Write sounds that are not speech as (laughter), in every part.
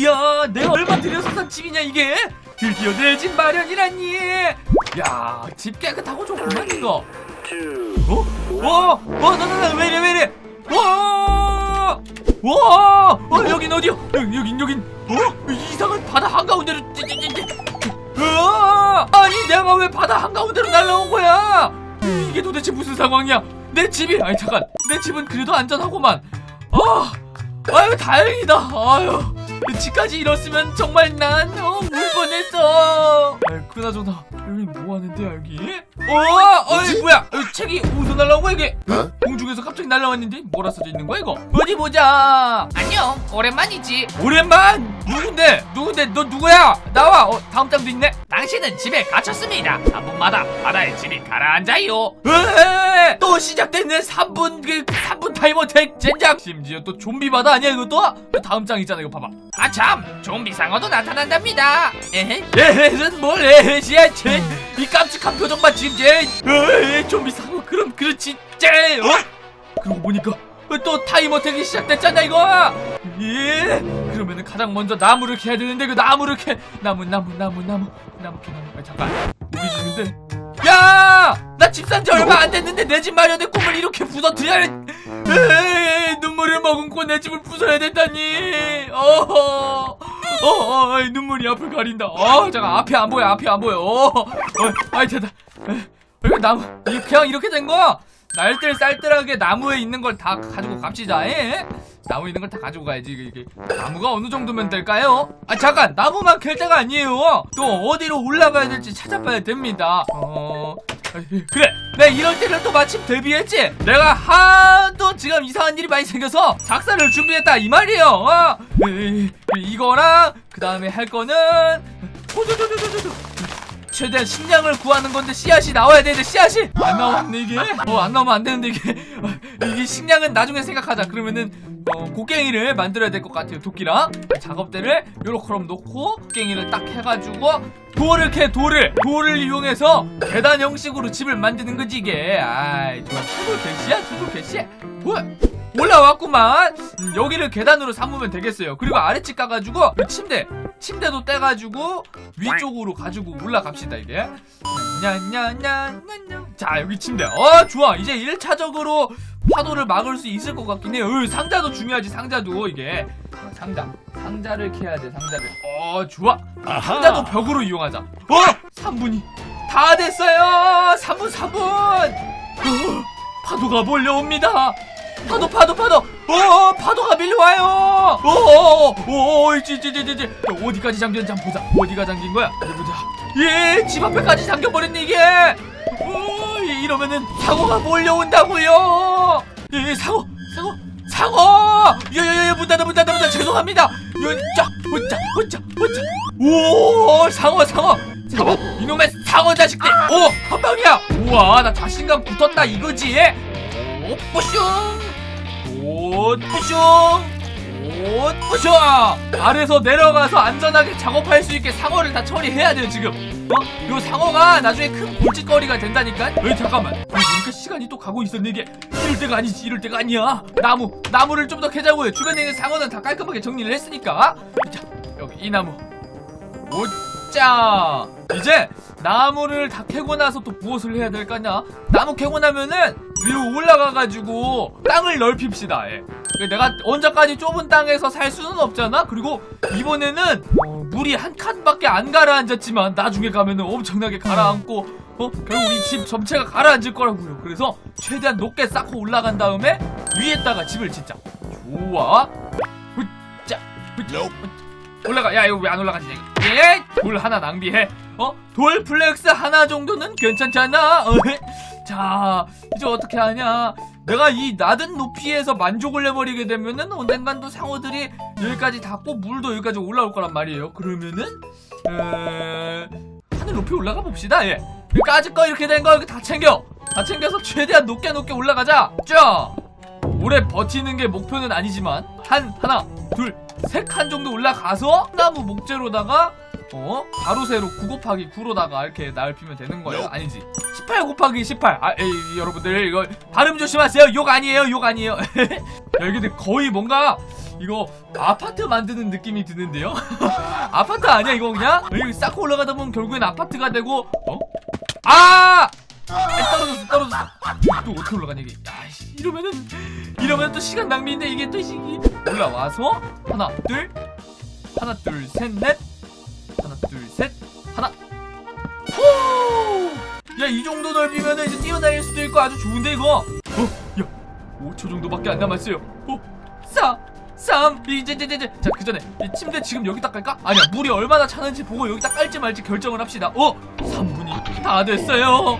이야 내가 얼마 들여서 산 집이냐 이게 드디어 내 집 마련이라니 야집 깨끗하고 좋구만 이거 어? 와! 와, 나, 나, 나, 왜 이래, 왜 이래? 와! 와! 어, 여긴 어디야? 여긴, 여긴, 여긴, 어? 이상한 바다 한가운데로. 으아! 아니, 내가 왜 바다 한가운데로 날라온 거야? 이게 도대체 무슨 상황이야? 내 집이, 아니, 잠깐. 내 집은 그래도 안전하고만. 아! 아유, 다행이다. 아유. 집까지 잃었으면 정말 난, 어, 울 뻔했어. 아유, 그나저나, 여기 뭐 하는데요, 여기? 어, 어이, 뭐야? 어, 책이 어디서 날라온 거야, 이게? 어? 공중에서 갑자기 날라왔는데? 뭐라 써져 있는 거야, 이거? 어디 보자. 안녕 오랜만이지 오랜만! 누군데? 누군데? 너 누구야? 나와! 어, 다음 장도 있네? 당신은 집에 갇혔습니다. 3분마다 바다에 집이 가라앉아요. 에이, 또 시작됐네. 3분 그 3분 타이머 택 젠장. 심지어 또 좀비 바다 아니야 이것도? 다음 장 있잖아 이거 봐봐. 아참! 좀비 상어도 나타난답니다. 에헤? 에헤는 뭘 에헤시야 쟤 이 깜찍한 표정만 지금 쟤 에이 좀비 상어. 그럼 그렇지. 쟤 어? 그러고 보니까 또 타이머 택이 시작됐잖아 이거. 예 그러면은 가장 먼저 나무를 캐야 되는데 그 나무를 캐 나무 나무 나무 나무 나무 캐 나무 아, 잠깐 우리 집인데 야! 나 집 산 지 얼마 안 됐는데 내 집 마련의 꿈을 이렇게 부서뜨려 에이, 눈물을 머금고 내 집을 부숴야 된다니 어허 어, 어, 눈물이 앞을 가린다. 어, 잠깐 앞에 안 보여, 앞에 안 보여. 어, 어 아이 됐다. 에, 이거 나무, 이거 그냥 이렇게 된 거야. 날들 쌀뜰하게 나무에 있는 걸 다 가지고 갑시다. 에? 나무 있는 걸 다 가지고 가야지. 이게, 이게 나무가 어느 정도면 될까요? 아 잠깐, 나무만 캘 때가 아니에요. 또 어디로 올라가야 될지 찾아봐야 됩니다. 어. 그래 내가 이럴 때를 또 마침 대비했지 내가 하도 지금 이상한 일이 많이 생겨서 작사를 준비했다 이 말이에요 어? 이거랑 그 다음에 할 거는 호두두두두두. 최대한 식량을 구하는 건데 씨앗이 나와야 되는데 씨앗이? 안 나왔네 이게? 어 안 나오면 안 되는데 이게. (laughs) 이게 식량은 나중에 생각하자. 그러면은 어, 곡괭이를 만들어야 될 것 같아요 도끼랑. 작업대를 요렇게럼 놓고 곡괭이를 딱 해가지고 돌을 캐 돌을. 돌을 이용해서 계단 형식으로 집을 만드는 거지 이게. 아이 좋아 최고 개시야 최고 개시 뭐야 올라왔구만. 음, 여기를 계단으로 삼으면 되겠어요. 그리고 아래집 가가지고 이 침대 침대도 떼가지고 위쪽으로 가지고 올라갑시다 이게. 냐냐냐냐냐 자 여기 침대. 어 좋아. 이제 1차적으로 파도를 막을 수 있을 것 같긴 해요. 으, 상자도 중요하지 상자도 이게. 어, 상자. 상자를 캐야 돼 상자를. 어 좋아. 상자도 벽으로 이용하자. 어 3분이. 다 됐어요. 3분 3분. 어, 파도가 몰려옵니다. 파도 파도 파도 어 파도가 밀려와요. 어어어 이지지지지 어디까지 잠겼는지 보자. 어디가 잠긴 거야? 보자. 예집 앞에까지 잠겨버렸네 이게. 어 이- 이러면은 사고가 몰려온다고요. 예 사고 사고 사고 야야야 문 닫아 문 닫아 문 닫아. 죄송합니다. 여자 혼자 혼자 혼자. 오 상어 상어. 상어 이놈의 상어 자식들. 오한 방이야. 우와 나 자신감 붙었다 이거지. 오 뿌슝 오 뿌슝 아래서 내려가서 안전하게 작업할 수 있게 상어를 다 처리해야 돼요 지금. 어? 요 상어가 나중에 큰 골칫거리가 된다니까? 에이 잠깐만. 어, 보니까 시간이 또 가고 있었네 이게? 이럴 때가 아니지 이럴 때가 아니야. 나무 나무를 좀 더 캐자고요. 주변에 있는 상어는 다 깔끔하게 정리를 했으니까. 자 여기 이 나무 오짜. 이제 나무를 다 캐고 나서 또 무엇을 해야 될 거냐? 나무 캐고 나면은 위로 올라가가지고 땅을 넓힙시다 예. 내가 언제까지 좁은 땅에서 살 수는 없잖아? 그리고 이번에는 어, 물이 한 칸밖에 안 가라앉았지만 나중에 가면은 엄청나게 가라앉고 어? 결국 우리 집 전체가 가라앉을 거라고요. 그래서 최대한 높게 쌓고 올라간 다음에 위에다가 집을 짓자. 좋아. 훗자 훗 올라가. 야 이거 왜 안 올라가지 예? 돌 하나 낭비해? 어? 돌 플렉스 하나 정도는 괜찮잖아. 어? 자 이제 어떻게 하냐? 내가 이 낮은 높이에서 만족을 해버리게 되면은 언젠간 또 상어들이 여기까지 닿고 물도 여기까지 올라올 거란 말이에요. 그러면은 에... 하늘 높이 올라가 봅시다. 예. 그러니까 아직 거 이렇게 된거 이렇게 다 챙겨. 다 챙겨서 최대한 높게 높게 올라가자. 쫙 오래 버티는 게 목표는 아니지만 한 하나 둘 세 칸 정도 올라가서 나무 목재로다가 어 가로세로 9 곱하기 9로다가 이렇게 넓히면 되는 거예요 아니지 18 곱하기 18 아, 에이, 여러분들 이거 발음 조심하세요 욕 아니에요 욕 아니에요 (laughs) 야, 이게 근데 거의 뭔가 이거 아파트 만드는 느낌이 드는데요? (laughs) 아파트 아니야 이거 그냥? 여기 쌓고 올라가다 보면 결국엔 아파트가 되고 어? 아! 떨어졌어 떨어졌어 또 어떻게 올라가냐 이게 야씨 이러면은 이러면 또 시간 낭비인데 이게 또 시- 올라와서 하나 둘 하나 둘 셋 넷 하나 둘 셋 하나 야이 정도 넓이면은 이제 뛰어다닐 수도 있고 아주 좋은데 이거 어? 야 5초 정도밖에 안 남았어요 어? 4 3 이제 이제 이제 자그 전에 이 침대 지금 여기다 깔까? 아니야 물이 얼마나 차는지 보고 여기다 깔지 말지 결정을 합시다 어? 3분이 다 됐어요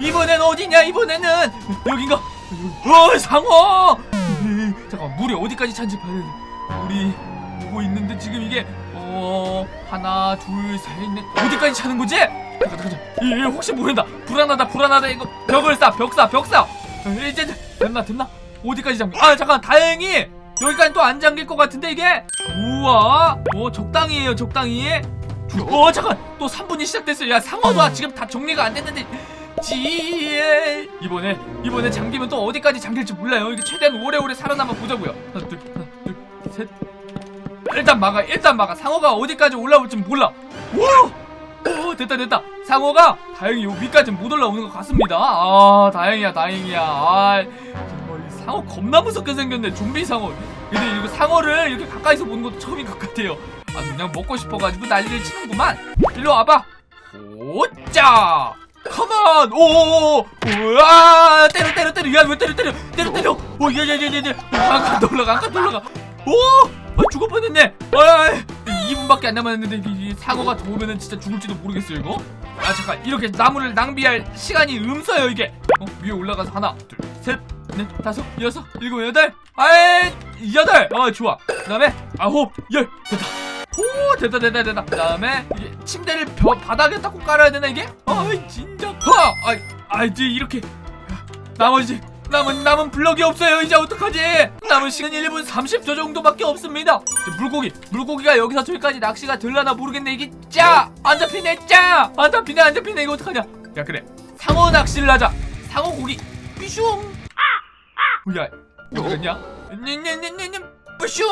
이번엔 어디냐 이번에는? 여긴가? 어 상어! 에이, 잠깐 물이 어디까지 찬지 봐야 돼 물이 보고 있는데 지금 이게 어 하나 둘셋넷 어디까지 차는 거지? 잠깐 잠깐 이, 이, 혹시 모른다. 불안하다 불안하다 이거. 벽을 쌓벽쌓벽쌓 이제 이제 됐나 됐나? 어디까지 잠겨? 아 잠깐 다행히 여기까지 또 안 잠길 것 같은데 이게? 우와. 어 적당히 해요 적당히. 어 잠깐 또 3분이 시작됐어요. 야 상어도 지금 다 정리가 안 됐는데 지 이번에 이번에 잠기면 또 어디까지 잠길지 몰라요. 이게 최대한 오래오래 살아남아 보자고요. 하나 둘셋. 일단 막아 일단 막아. 상어가 어디까지 올라올지 몰라. 오! 오 됐다 됐다. 상어가 다행히 요 위까지 못 올라오는 것 같습니다. 아 다행이야 다행이야. 아 정말 이 상어 겁나 무섭게 생겼네 좀비 상어. 근데 이거 상어를 이렇게 가까이서 보는 것도 처음인 것 같아요. 아주 그냥 먹고 싶어가지고 난리를 치는구만. 일로 와봐. 오짜 컴온 오오오 우와. 때려 때려 때려. 야 왜 때려 때려? 때려 때려. 오 야 야 야 야야. 안가 올라가 안가 올라가. 오! 아, 죽을 뻔했네. 아 2분밖에 안 남았는데 이, 이 사고가 더 오면은 진짜 죽을지도 모르겠어요 이거. 아 잠깐. 이렇게 나무를 낭비할 시간이 음서요 이게. 어, 위에 올라가서 하나 둘 셋 넷 다섯 여섯 일곱 여덟 아이 여덟! 어 좋아. 그 다음에 아홉 열. 됐다. 오 됐다 됐다 됐다. 그 다음에 이게 침대를 벼, 바닥에 닦고 깔아야 되나 이게? 아이 진짜 하 아이 아 이제 이렇게. 나머지 남은 남은 블럭이 없어요. 이제 어떡하지? 남은 시간 1분 30초 정도밖에 없습니다. 이제 물고기 물고기가 여기서 저기까지 낚시가 될라나 모르겠네. 이게 짜 안 잡히네 짜 안 잡히네 안 잡히네. 이거 어떡하냐? 야 그래. 상어 낚시를 하자. 상어 고기. 삐슝 야 어디 갔냐? 냐냐냐냐냐 뿌슝!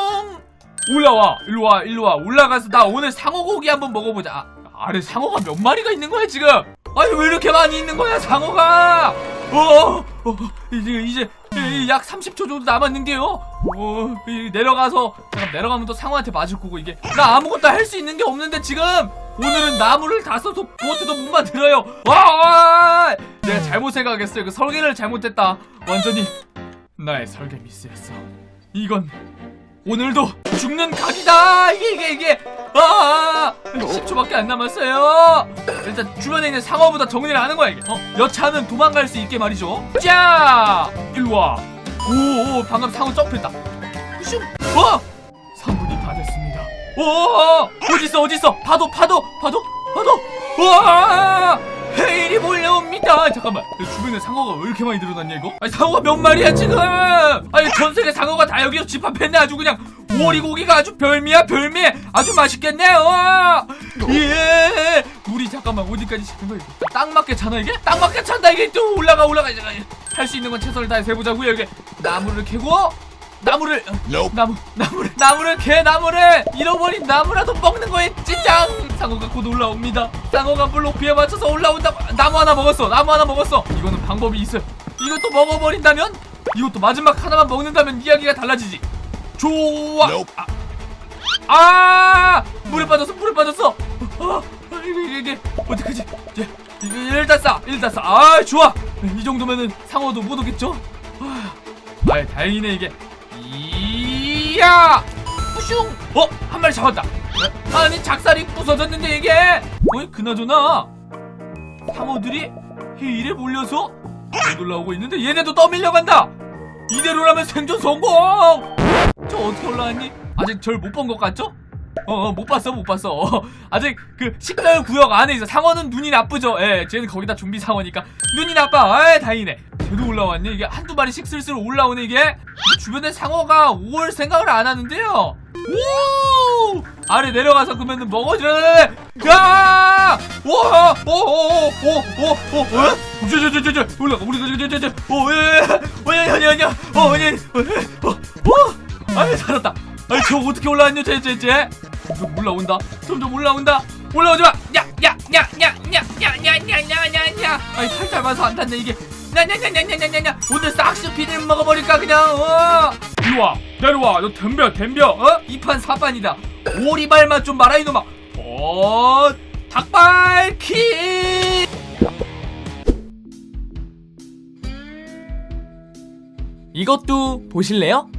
올라와 일로 와 일로 와. 올라가서 나 오늘 상어 고기 한번 먹어보자. 아, 아래 상어가 몇 마리가 있는 거야 지금? 아니 왜 이렇게 많이 있는 거야 상어가? 어, 어 이제 이제 이, 약 30초 정도 남았는데요? 어 이, 내려가서 잠깐 내려가면 또 상어한테 맞을 거고 이게 나 아무것도 할 수 있는 게 없는데 지금? 오늘은 나무를 다 써서 보트도 못 만들어요. 와. 내가 잘못 생각했어요. 그 설계를 잘못했다. 완전히 나의 설계 미스였어. 이건 오늘도 죽는 각이다! 이게 이게 이게! 아 10초밖에 안 남았어요. 일단 주변에 있는 상어보다 정리를 하는 거야 이게. 어? 여차는 도망갈 수 있게 말이죠. 자! 일로 와. 오 오 방금 상어 점프했다. 슝! 어! 3분이 다 됐습니다. 오 어딨어 어딨어? 파도 파도 파도 파도! 우와! 헤일이 몰려 옵니다 잠깐만. 주변에 상어가 왜 이렇게 많이 늘어났냐 이거? 아니 상어가 몇 마리야 지금? 아니 전세계 상어가 다 여기서 집합했네. 아주 그냥 오리고기가 아주 별미야 별미. 아주 맛있겠네요. 예. 물이 잠깐만 어디까지 차는 거야 이거? 딱 맞게 차나 이게? 딱 맞게 찬다 이게. 또 올라가 올라가. 할 수 있는 건 최선을 다해서 해보자고요 이게. 나무를 캐고 나무를 어, 나무 나무를 나무를 개 나무를 잃어버린 나무라도 먹는 거에 찐짱 상어가 곧 올라옵니다. 상어가 물 높이에 맞춰서 올라온다 나무 하나 먹었어 나무 하나 먹었어. 이거는 방법이 있어요 이것도 먹어버린다면 이것도 마지막 하나만 먹는다면 이야기가 달라지지. 좋아! 아, 아! 물에 빠졌어 물에 빠졌어 아, 아, 이게 이게 어떡하지? 이제 일단 싸 일단 싸아 좋아! 이 정도면은 상어도 못 오겠죠? 아, 아이 다행이네 이게 이야! 뿌슝! 어? 한 마리 잡았다. 아니 작살이 부서졌는데 이게? 어이 그나저나. 상어들이 헤일에 몰려서 못 올라오고 있는데 얘네도 떠밀려 간다. 이대로라면 생존 성공! 저 어떻게 올라왔니? 아직 절 못 본 것 같죠? 어, 어, 못 봤어, 못 봤어. 어, 아직 그 식별 구역 안에 있어. 상어는 눈이 나쁘죠. 예, 쟤는 거기다 좀비 상어니까 눈이 나빠. 아, 다행이네. 쟤도 올라왔네. 이게 한두 마리씩 슬슬 올라오네 이게. 주변에 상어가 올 생각을 안 하는데요. 오! 아래 내려가서 그러면은 먹어줘. 야! 와! 오! 오! 오! 오! 오! 어? 저저저저 올라가. 우리 저저저저. 오! 예! 예! 예! 예! 예! 예! 어! 예! 어! 예! 어! 어! 아이 살았다. 아니 저 어떻게 올라왔냐 쟤 쟤쟤 점점 올라온다 점점 올라온다 올라오지 마 야야야야야야야야야야야 아니 팔 짧아서 안 탔네 이게 야야야야야야야 오늘 싹스 피디를 먹어버릴까 그냥 어 이리와 내려와 너 덤벼 덤벼 어? 이판 사판이다 오리발만 좀 말아 이놈아 어 닭발 키 이것도 보실래요?